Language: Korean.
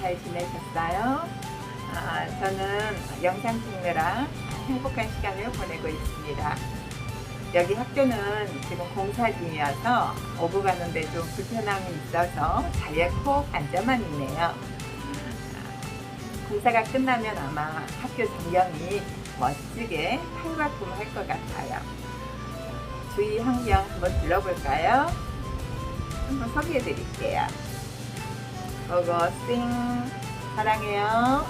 잘 지내셨어요? 아, 저는 영상 찍느라 행복한 시간을 보내고 있습니다. 여기 학교는 지금 공사 중이어서 오고 가는데 좀 불편함이 있어서 자리에 콕 앉아만 있네요. 공사가 끝나면 아마 학교 전경이 멋지게 팔바꿈할 것 같아요. 주위 환경 한번 둘러볼까요? 한번 소개해 드릴게요. 고고 싱 사랑해요.